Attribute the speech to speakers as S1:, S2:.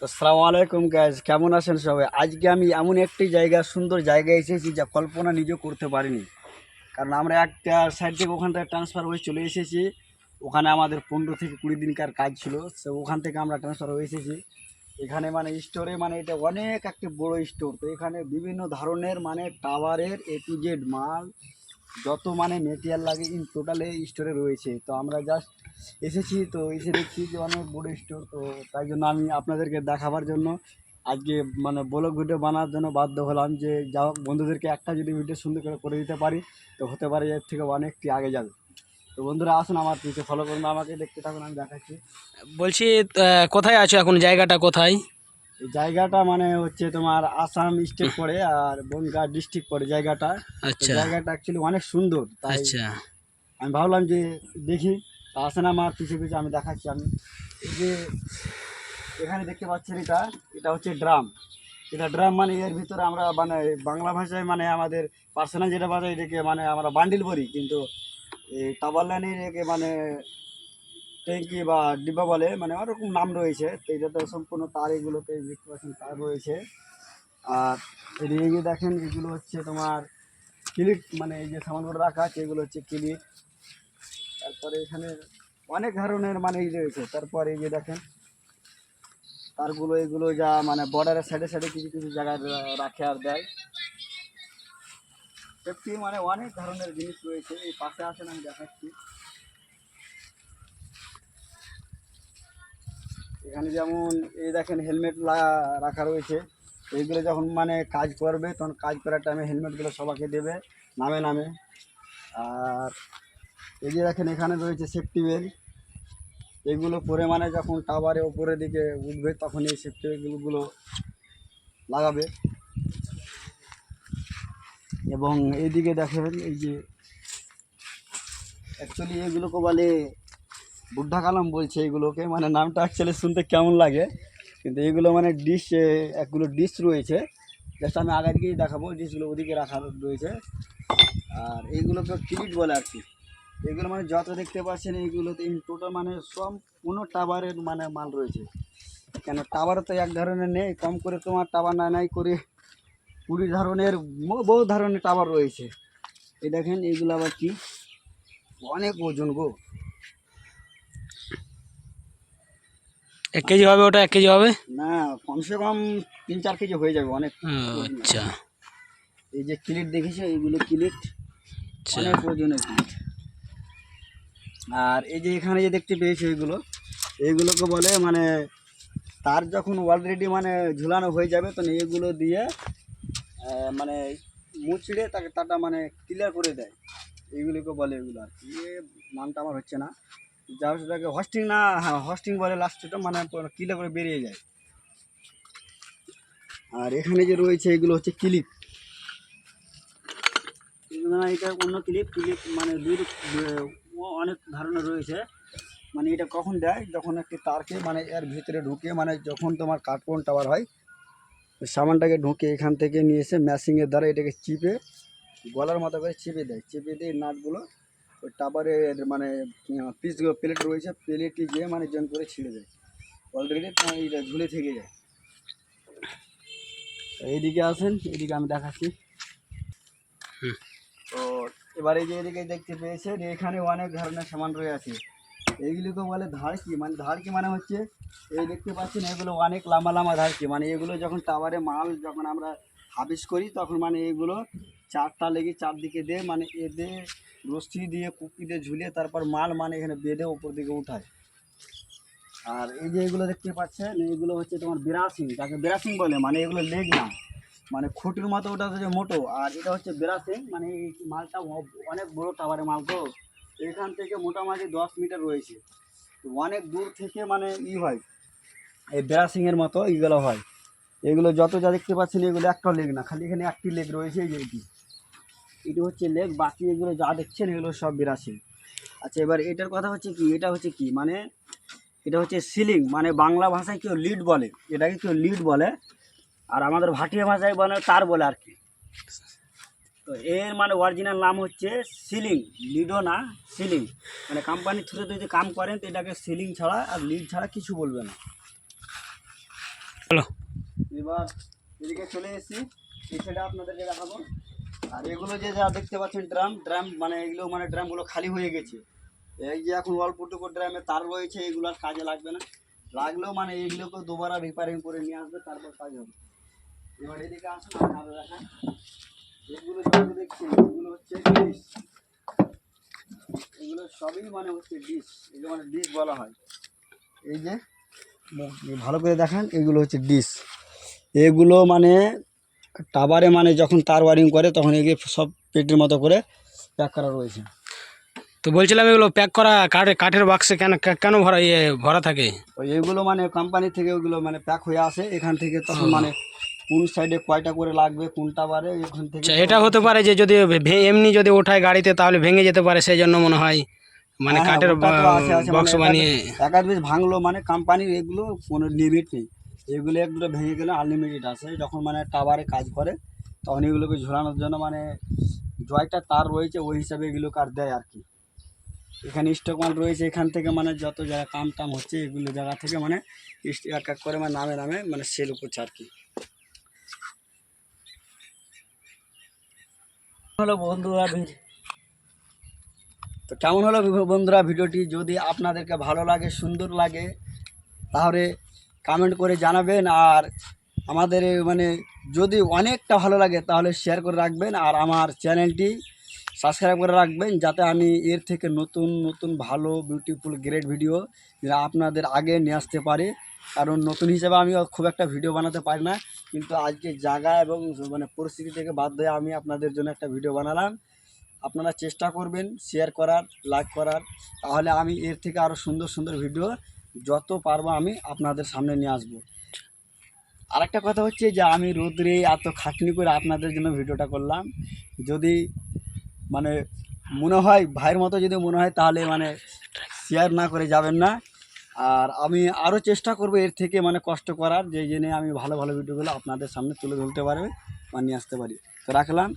S1: তো সালাম আলাইকুম গ্যাস কেমন আছেন সবাই? আজকে আমি এমন একটি জায়গা, সুন্দর জায়গায় এসেছি যা কল্পনা নিজেও করতে পারিনি। কারণ আমরা একটা সাইড থেকে ওখান থেকে ট্রান্সফার হয়ে চলে এসেছি। ওখানে আমাদের পনেরো থেকে কুড়ি দিনকার কাজ ছিল সো ওখান থেকে আমরা ট্রান্সফার হয়ে এসেছি। এখানে মানে স্টোরে মানে এটা অনেক একটি বড় স্টোর তো এখানে বিভিন্ন ধরনের মানে টাওয়ারের এ টু জেড মাল যত মানে মেটেরিয়াল লাগে ইন টোটাল এই স্টোরে রয়েছে। তো আমরা জাস্ট এসেছি, তো এসে দেখছি যে অনেক বড় স্টোর তো তাই জন্য আমি আপনাদেরকে দেখাবার জন্য আজকে মানে ব্লগ ভিডিও বানার জন্য বাধ্য হলাম যে যা হোক, বন্ধুদেরকে একটা যদি ভিডিও সুন্দর করে করে দিতে পারি, তো হতে পারে এর থেকে অনেকটি আগে যাবে। তো বন্ধুরা, আসুন আমার পিছিয়ে ফলো করুন, আমাকে দেখতে থাকুন, আমি দেখাচ্ছি।
S2: বলছি কোথায় আছো এখন? জায়গাটা কোথায়?
S1: এই জায়গাটা মানে হচ্ছে তোমার আসাম স্টেট পড়ে আর বনগাঁ ডিস্ট্রিক্ট পড়ে জায়গাটা।
S2: আচ্ছা।
S1: জায়গাটা অ্যাকচুয়ালি অনেক সুন্দর তাই
S2: আচ্ছা।
S1: আমি ভাবলাম যে দেখি আসেন আমার পিছিয়ে পিছিয়ে আমি দেখাচ্ছি আমি। এই যে এখানে দেখতে পাচ্ছেন এটা এটা হচ্ছে ড্রাম। এটা ড্রাম মানে এর ভিতরে আমরা মানে বাংলা ভাষায় মানে আমাদের পার্সোনাল যেটা বাজায় এটাকে মানে আমরা বান্ডিল বলি। কিন্তু এই টাবারলানির একে মানে ট্যাঙ্কি বা ডিব্বা বলে মানে ওরকম নাম রয়েছে। তো এটাতে সম্পূর্ণ তার এগুলোতে দেখতে পাচ্ছেন, তার রয়েছে। আর এদিকে দেখেন, এগুলো হচ্ছে তোমার ক্লিক মানে এই যে সামানগুলো রাখা আছে, এগুলো হচ্ছে ক্লিক তারপরে এখানে অনেক ধরনের মানে এই রয়েছে। তারপরে এই যে দেখেন, তারগুলো, এগুলো যা মানে বর্ডারের সাইডে সাইডে কিছু কিছু জায়গায় রাখে আর দেয়। সেফটি মানে অনেক ধরনের জিনিস রয়েছে। এই পাশে আসেন, আমি দেখাচ্ছি। এখানে যেমন এই দেখেন হেলমেট রাখা রয়েছে। এইগুলো যখন মানে কাজ করবে, তখন কাজ করার টাইমে হেলমেটগুলো সবাইকে দেবে, নামে নামে। আর এই যে দেখেন এখানে রয়েছে সেফটি বেল্ট এগুলো পরে মানে যখন টাওয়ারে ওপরের দিকে উঠবে, তখন এই সেফটি বেল্টগুলো লাগাবে। এবং এইদিকে দেখেন এই যে অ্যাকচুয়ালি এগুলোকে বলে বুদ্ধা কালাম বলছে এগুলোকে। মানে নামটা অ্যাকচুয়ালি শুনতে কেমন লাগে, কিন্তু এগুলো মানে ডিশ একগুলো ডিশ রয়েছে। জাস্ট আমি আগে দিকেই দেখাবো ডিশগুলো ওদিকে রাখা রয়েছে। আর এইগুলোকে ক্রিট বলে আর কি। এগুলো মানে যত দেখতে পাচ্ছেন এইগুলোতে টোটাল মানে সম্পূর্ণ টাওয়ারের মানে মাল রয়েছে। কেন টাওয়ার তো এক ধরনের নেই, কম করে তোমার টাওয়ার না নাই করে কুড়ি ধরনের বহু ধরনের টাওয়ার রয়েছে। এই দেখেন এইগুলো আবার কি? অনেক ওজন গো।
S2: এক কেজি হবে ওটা এক কেজি হবে?
S1: না কমসে কম তিন চার কেজি হয়ে যাবে অনেক।
S2: আচ্ছা।
S1: এই যে ক্লিট দেখেছ? এইগুলো ক্লিট।
S2: আচ্ছা।
S1: অনেক ওজনের ক্লিট। আর এই যে এখানে যে দেখতে পেয়েছ এইগুলো এইগুলোকে বলে মানে তার যখন অলরেডি মানে ঝুলানো হয়ে যাবে তখন এইগুলো দিয়ে মানে মুচড়ে তাকে তাটা মানে ক্লিয়ার করে দেয়। এইগুলোকে বলে এগুলো আর কি। নামটা আমার হচ্ছে না। যা হোক সেটাকে হস্টিং না হ্যাঁ হস্টিং বলে লাস্টটা মানে কিলে করে বেরিয়ে যায়। আর এখানে যে রয়েছে, এগুলো হচ্ছে ক্লিপ এটা অন্য ক্লিপ ক্লিপ মানে দুই অনেক ধরনের রয়েছে। মানে এটা কখন দেয়? যখন একটি তারকে মানে এর ভিতরে ঢুকে মানে যখন তোমার কার্টুন টাওয়ার হয়, সামানটাকে ঢুকে এখান থেকে নিয়ে এসে ম্যাশিংয়ের দ্বারা এটাকে চিপে, গলার মতো করে চেপে দেয়। চেপে দিয়ে নাটগুলো ওই টাওয়ারের মানে পিসগুলো প্লেট রয়েছে প্লেটটি যেয়ে মানে জন করে ছিঁড়ে দেয়। অলরেডি এটা ঝুলে থেকে যায়। এইদিকে আসেন এদিকে আমি দেখাচ্ছি। তো এবারে যে এদিকে দেখতে পেয়েছেন এখানে অনেক ধরনের সামান রয়েছে এইগুলোকে বলে ধারকি মানে ধারকি মানে হচ্ছে এই দেখতে পাচ্ছেন এগুলো অনেক লম্বা লম্বা ধারকি মানে এগুলো যখন টাওয়ারে মাল যখন আমরা হাবিস করি তখন মানে এগুলো চারটা লেগে চারদিকে দিয়ে মানে এদে রশ্মি দিয়ে কুপি দিয়ে ঝুলিয়ে তারপর মাল মানে এখানে বেঁধে ওপর দিকে উঠায়। আর এই যে এগুলো দেখতে পাচ্ছেন, এগুলো হচ্ছে তোমার বিরাসিং, যাকে বিরাসিং বলে মানে এগুলো লেগ না। মানে খুঁটির মতো, ওটা হচ্ছে মোটো, আর এটা হচ্ছে বিরাসিং মানে এই মালটা অনেক বড় টাওয়ারের মাল তো এখান থেকে মোটামুটি দশ মিটার রয়েছে। অনেক দূর থেকে মানে ই হয়, এই ব্রাসিংয়ের মতো এইগুলো হয়। এগুলো যত যা দেখতে পাচ্ছেন, এগুলো একটা লেগ না, খালি এখানে একটি লেগ রয়েছে এই যে এটি হচ্ছে লেগ বাকি এগুলো যা দেখছেন এগুলো সব বিরাসিং আচ্ছা এবার এটার কথা হচ্ছে কি এটা হচ্ছে কি মানে এটা হচ্ছে সিলিং মানে বাংলা ভাষায় কেউ লিড বলে এটাকে কেউ লিড বলে আর আমাদের ভাটিয়া ভাষায় বলে তার বলে আর কি। তো এর মানে অরিজিনাল নাম হচ্ছে সিলিং লিডও না সিলিং। মানে কোম্পানির থ্রুতে যদি কাম করেন তো এটাকে সিলিং ছাড়া আর লিড ছাড়া কিছু বলবে না। এবার এদিকে চলে এসেছি সাইডে আপনাদেরকে দেখাবো। আর এগুলো যে যা দেখতে পাচ্ছেন ড্রাম ড্রাম মানে এগুলো মানে ড্রামগুলো খালি হয়ে গেছে। এই যে এখন অল্পটুকু ড্রামে তার রয়েছে, এগুলো আর কাজে লাগবে না। লাগলেও মানে এগুলোকে দুবারা রিপেয়ারিং করে নিয়ে আসবে, তারপর কাজ হবে। এবার এদিকে আসুন, আরও দেখাই এগুলো যেগুলো দেখছেন, এগুলো হচ্ছে ডিশ এগুলো সবই মানে হচ্ছে ডিশ এগুলো মানে ডিশ বলা হয়। এই যে, ভালো করে দেখান, এগুলো হচ্ছে ডিশ এগুলো মানে টাবারে মানে যখন তার ওয়ারিং করে তখন এগুলো সব পেটির মতো করে প্যাক করা রয়েছে।
S2: তো বলছিলাম এগুলো প্যাক করা কাঠে কাঠের বাক্সে কেন কেন ভরা ইয়ে ভরা থাকে?
S1: এগুলো মানে কোম্পানি থেকে ওগুলো মানে প্যাক হয়ে আসে এখান থেকে তখন মানে কোন সাইডে কয়টা করে লাগবে কোনটা বারে এখান থেকে
S2: আচ্ছা এটা হতে পারে যে যদি এমনি যদি ওঠায় গাড়িতে তাহলে ভেঙে যেতে পারে সেই জন্য মনে হয়। মানে
S1: হ্যাঁ,
S2: কাঠের
S1: আছে, আছে,
S2: বাক্স
S1: মানে
S2: বানিয়ে
S1: এক আধ ভাঙলো মানে কোম্পানির এগুলো কোনো লিমিট নেই। এগুলো এগুলো ভেঙে গেলে আনলিমিটেড আছে। যখন মানে টাওয়ারে কাজ করে তখন এগুলোকে ঝোলানোর জন্য মানে জয়টা তার রয়েছে ওই হিসাবে এগুলো কার দেয় আর কি। এখানে স্টক মাল রয়েছে এখান থেকে মানে যত জায়গা কাম টাম হচ্ছে এগুলো জায়গা থেকে মানে এক এক করে মানে নামে নামে মানে সেল করছে আর কি। হলো বন্ধুরা তো কেমন হলো বন্ধুরা ভিডিওটি? যদি আপনাদেরকে ভালো লাগে সুন্দর লাগে তাহলে কমেন্ট করে জানাবেন আর আমাদের মানে যদি অনেকটা ভালো লাগে তাহলে শেয়ার করে রাখবেন আর আমার চ্যানেলটি সাবস্ক্রাইব করে রাখবেন যাতে আমি এর থেকে নতুন নতুন ভালো বিউটিফুল গ্রেট ভিডিও যা আপনাদের আগে নিয়ে আসতে পারি। কারণ নতুন হিসেবে আমি খুব একটা ভিডিও বানাতে পারি না, কিন্তু আজকে জায়গা এবং মানে পরিস্থিতি থেকে বাধ্য হয়ে আমি আপনাদের জন্য একটা ভিডিও বানালাম। আপনারা চেষ্টা করবেন শেয়ার করার লাইক করার, তাহলে আমি এর থেকে আরও সুন্দর সুন্দর ভিডিও যত পারব আমি আপনাদের সামনে নিয়ে আসব। আরেকটা কথা হচ্ছে যে আমি রোদ্রে এত খাটনি করে আপনাদের জন্য ভিডিওটা করলাম। যদি মানে মনে হয়, ভাইয়ের মতো যদি মনে হয় তাহলে মানে শেয়ার না করে যাবেন না। আর আমি আরও চেষ্টা করব এর থেকে মানে কষ্ট করার যে জেনে আমি ভালো ভালো ভিডিওগুলো আপনাদের সামনে তুলে ধরতে পারবে বা নিয়ে আসতে পারি। তো রাখলাম।